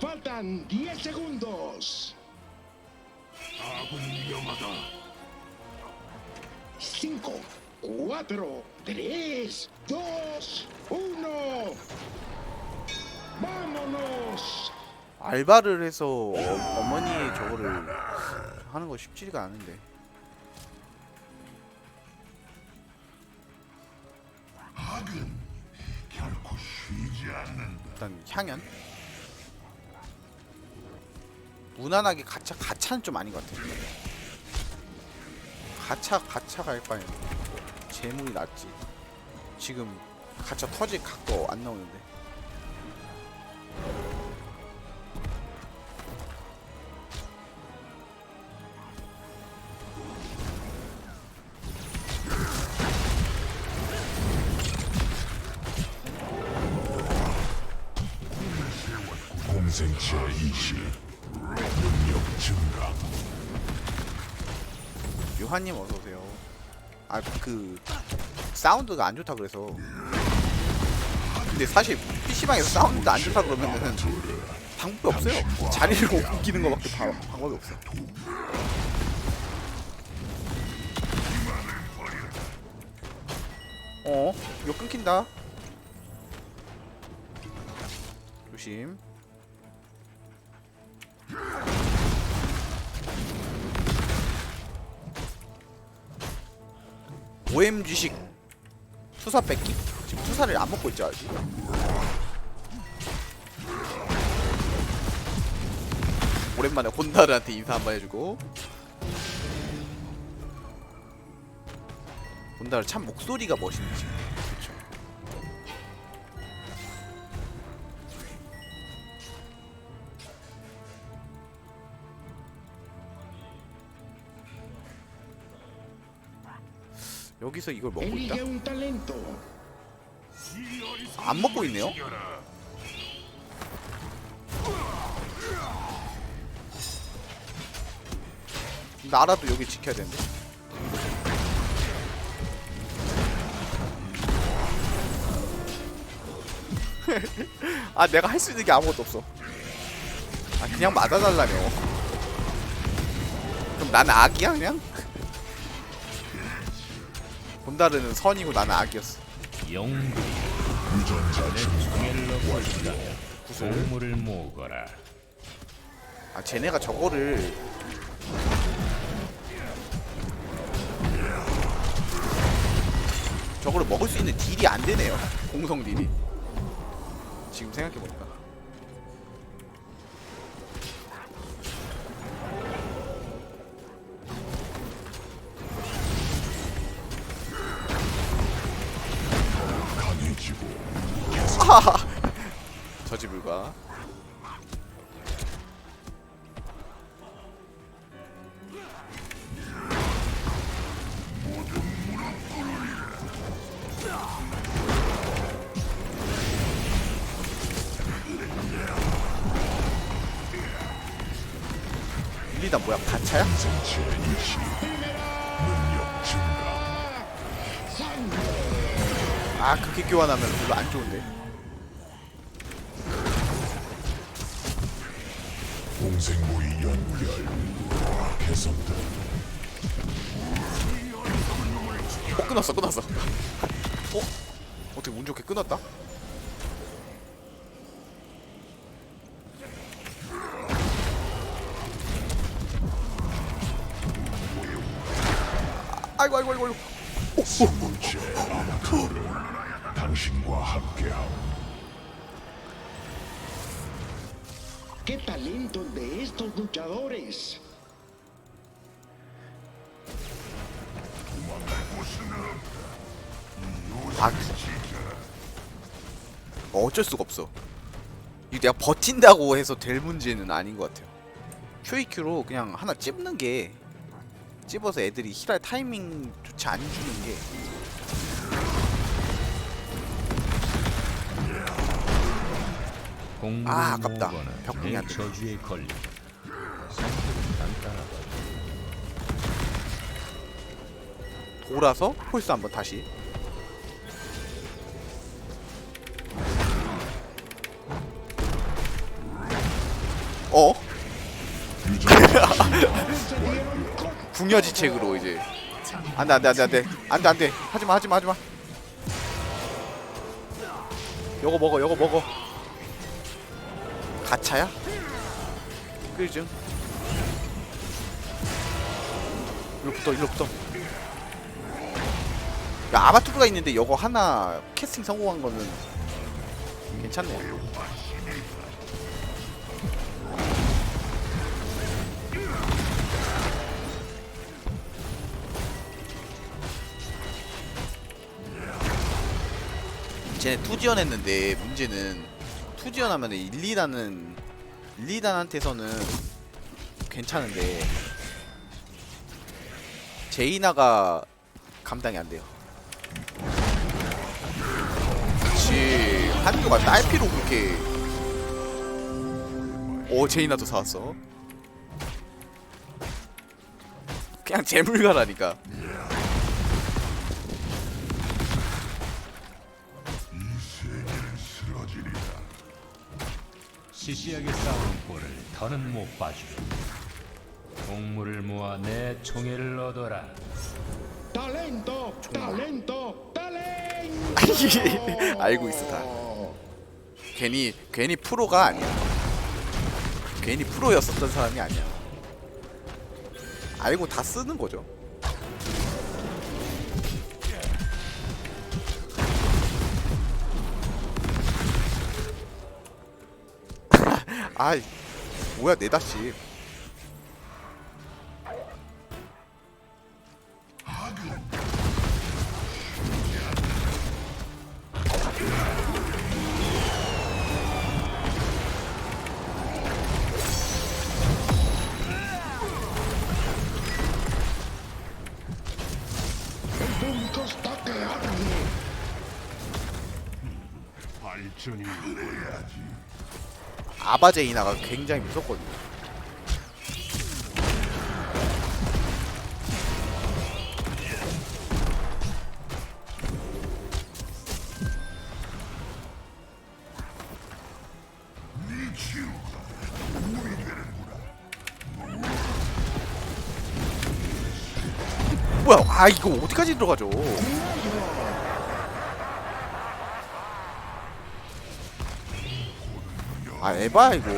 Faltan 10 segundos. 아군 위험하다. 5, 4, 3, 2, 1. ¡Vámonos! 알바를 해서 어, 어머니의 저거를 하는 거 쉽지가 않은데 악은 결코 쉬지 않는다. 일단 향연 무난하게 가차 가차는 좀 아닌 것 같아 가차 가차가 할 바에는 재물이 낫지. 지금 가차 터질 각도 안 나오는데. 공생체 이식, 능력 증가. 요한님 어서 오세요. 아 그 사운드가 안 좋다 그래서. 근데 사실 PC방에서 사운드 안 좋다 그러면은 방법이 없어요. 자리를 옮기는 거밖에 바, 방법이 없어. 어? 이거 끊긴다. 조심. OMG식 투사 뺏기? 지금 투사를 안 먹고 있죠 아직? 오랜만에 혼다르한테 인사 한 번 해주고. 혼다르 참 목소리가 멋있지 그 여기서 이걸 먹고 있다? 안 먹고 있네요? 나라도 여기 지켜야 되는데. 아 내가 할 수 있는 게 아무것도 없어. 아 그냥 맞아달라며. 그럼 나는 악이야 그냥? 본다르는 선이고 나는 악이었어. 영웅들이. 총애를 보물을 모으거라. 아 쟤네가 저거를 저거를 먹을 수 있는 딜이 안 되네요 공성 딜이 지금 생각해 보니까 일리단 뭐야 가차야? 아 그렇게 교환하면 별로 안 좋은데 공생모의 연결, 개선된 어 끊었어 끊었어 어? 어떻게 운 좋게 끊었다? 아이고 아이고 아이고 아이고 세 번째 암투를 당신과 함께하오. ¡Qué talento de estos luchadores! 아 어, 어쩔 수가 없어 이거 내가 버틴다고 해서 될 문제는 아닌 것 같아요 QEQ로 그냥 하나 찝는 게 찝어서 애들이 힐할 타이밍조차 안 주는 게 아, 아깝다. 벽궁이 안 간단하다. 돌아서 폴스 한번 다시 어? 궁여지책으로 이제. 안돼 안돼 안돼 안돼. 안돼 안돼. 하지마 하지마 하지마. 요거 먹어 요거 먹어. 가차야? 끌증 일로 붙어 일로 붙어. 야 아바투르가 있는데 요거 하나 캐스팅 성공한 거는 괜찮네 쟤네 투지연 했는데 문제는 투지연 하면 1, 2단은 1, 2단한테서는 괜찮은데 제이나가 감당이 안 돼요. 그치 한교가 딸피로 그렇게 오 제이나도 사왔어. 그냥 재물가라니까. 시시하게 싸우는 꼴을 더는 못 봐주리. 동물을 모아 내 총애를 얻어라. talento, talento, talento. 알고 있어 다. 괜히 괜히 프로가 아니야. 괜히 프로였었던 사람이 아니야. 알고 다 쓰는 거죠. 아이 뭐야 네 다시. 아바제이나가 굉장히 무섭거든요. 뭐야? 아 이거 어디까지 들어가죠? 아 에바야 이거.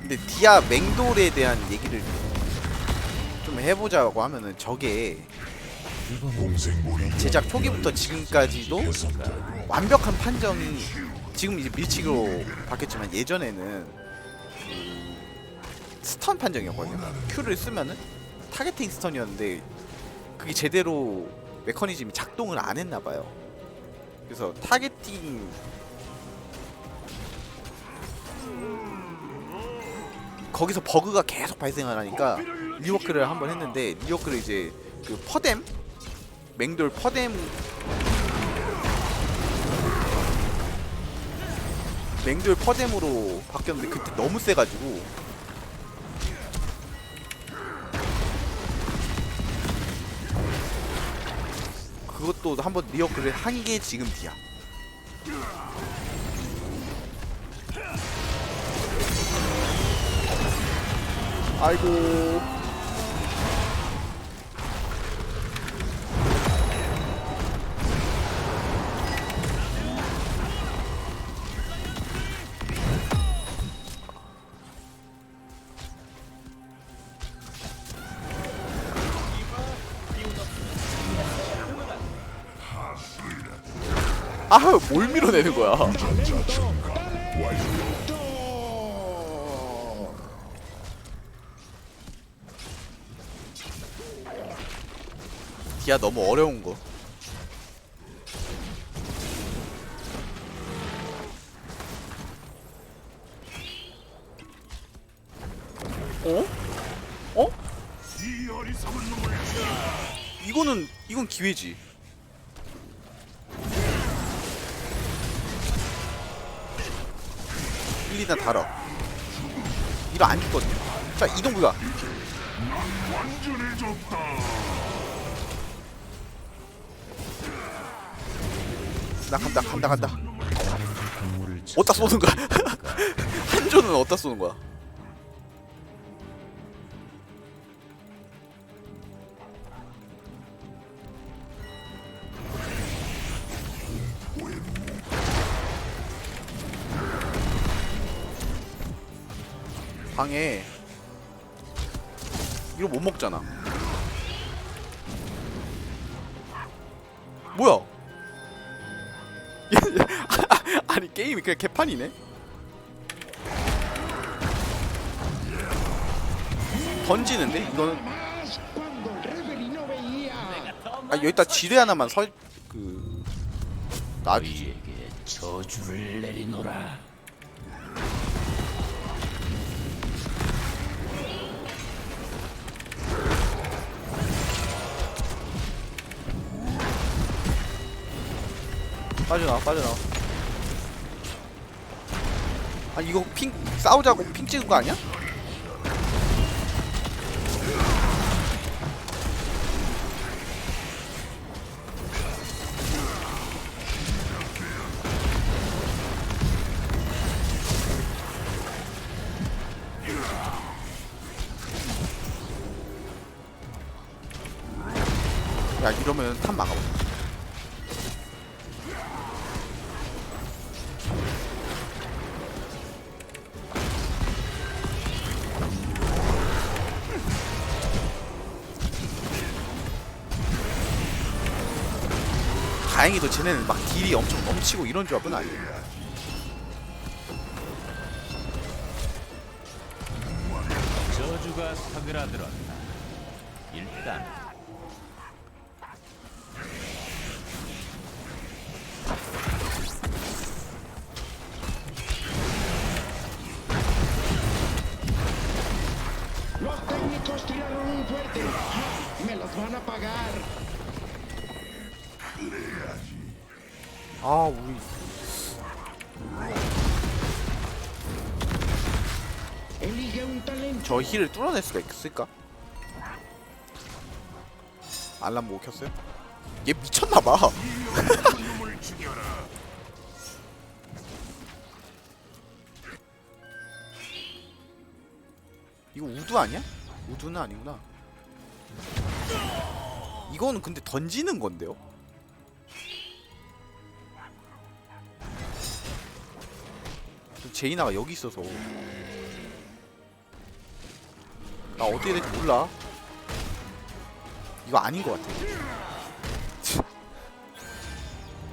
근데 디아 맹돌에 대한 얘기를 좀 해보자고 하면은 저게 제작 초기부터 지금까지도 완벽한 판정이 지금 이제 밀치기로 바뀌었지만 예전에는 그 스턴 판정이었거든요. 큐를 쓰면은 타겟팅 스턴이었는데 그게 제대로 메커니즘이 작동을 안 했나 봐요. 그래서 타겟팅 거기서 버그가 계속 발생을 하니까 리워크를 한번 했는데 리워크를 이제 그 퍼뎀 맹돌 퍼뎀 맹돌 퍼뎀으로 바뀌었는데 그때 너무 세가지고. 그것도 한번 리워크를 한 게 지금 뒤야. 아이고 아뭘 밀어내는 거야. 디아 너무 어려운 거. 어? 어? 이거는 이건 기회지. 일리나 달아. 이러 안 죽거든요. 자 이동 불가 나 간다 간다 간다. 동물을 어디다 쏘는 거야? 한 조는 어디다 쏘는 거야 방에 이거 못 먹잖아. 뭐야? 아니 게임이 그냥 개판이네? 던지는데? 이거는. 아 여기다 지뢰 하나만 설그 놔주지. 저주를 내리노라. 빠져나와 빠져나와 아 이거 핑 싸우자고 핑 찍은 거 아니야? 야 이러면 탑 막아보자 다행히도 쟤네는 막 딜이 엄청 넘치고 이런 조합은 아니에요. 저주가 사그라들었 아 우리. 저 힐을 뚫어낼 수가 있을까? 알람 못 켰어요? 얘 미쳤나봐. 이거 우두 아니야? 우두는 아니구나. 이거는 근데 던지는 건데요? 제이나가 여기 있어서 나 어떻게 될지 몰라. 이거 아닌 것 같아.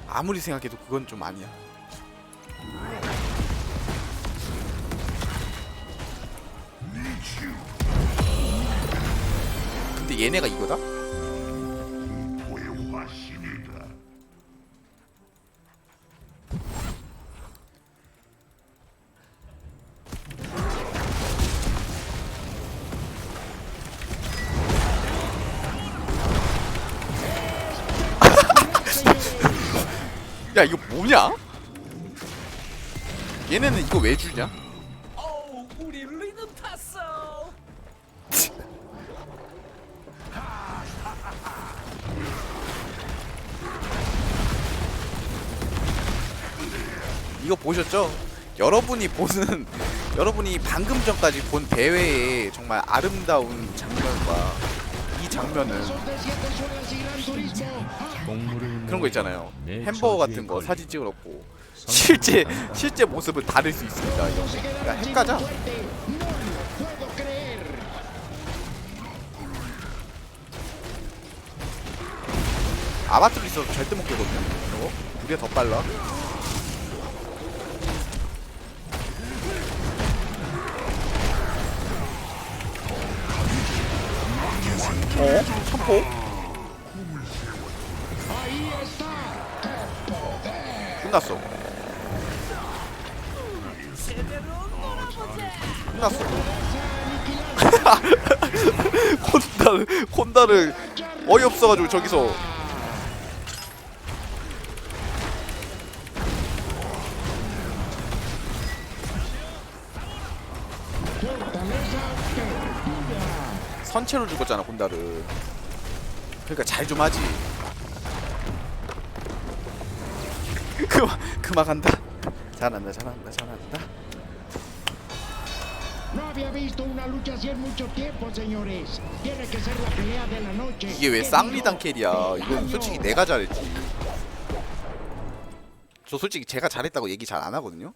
아무리 생각해도 그건 좀 아니야. 근데 얘네가 이거다? 야 이거 뭐냐? 얘네는 이거 왜 주냐? 이거 보셨죠? 여러분이 보는 여러분이 방금 전까지 본 대회의 정말 아름다운 장면과 이 장면은 그런 거 있잖아요. 내 햄버거 같은 거 사진 찍어놓고 실제 실제 모습은 다를 수 있습니다. quedaron sin 핵가자. 아바트로 있어서 절대 못 깨거든요. 이거 우리가 더 빨라. 어? Ahí está. 끝났어. 끝났어. 콘다를 콘다를 어이없어가지고 저기서. 선체로 죽었잖아 본다를 그러니까 잘 좀 하지 그만 그만 간다 잘한다 잘한다 잘한다. 이게 왜 ¿Qué 쌍리단? 캐리야 이건. 솔직히 내가 잘했지 저 솔직히 제가 잘했다고 얘기 잘 안 하거든요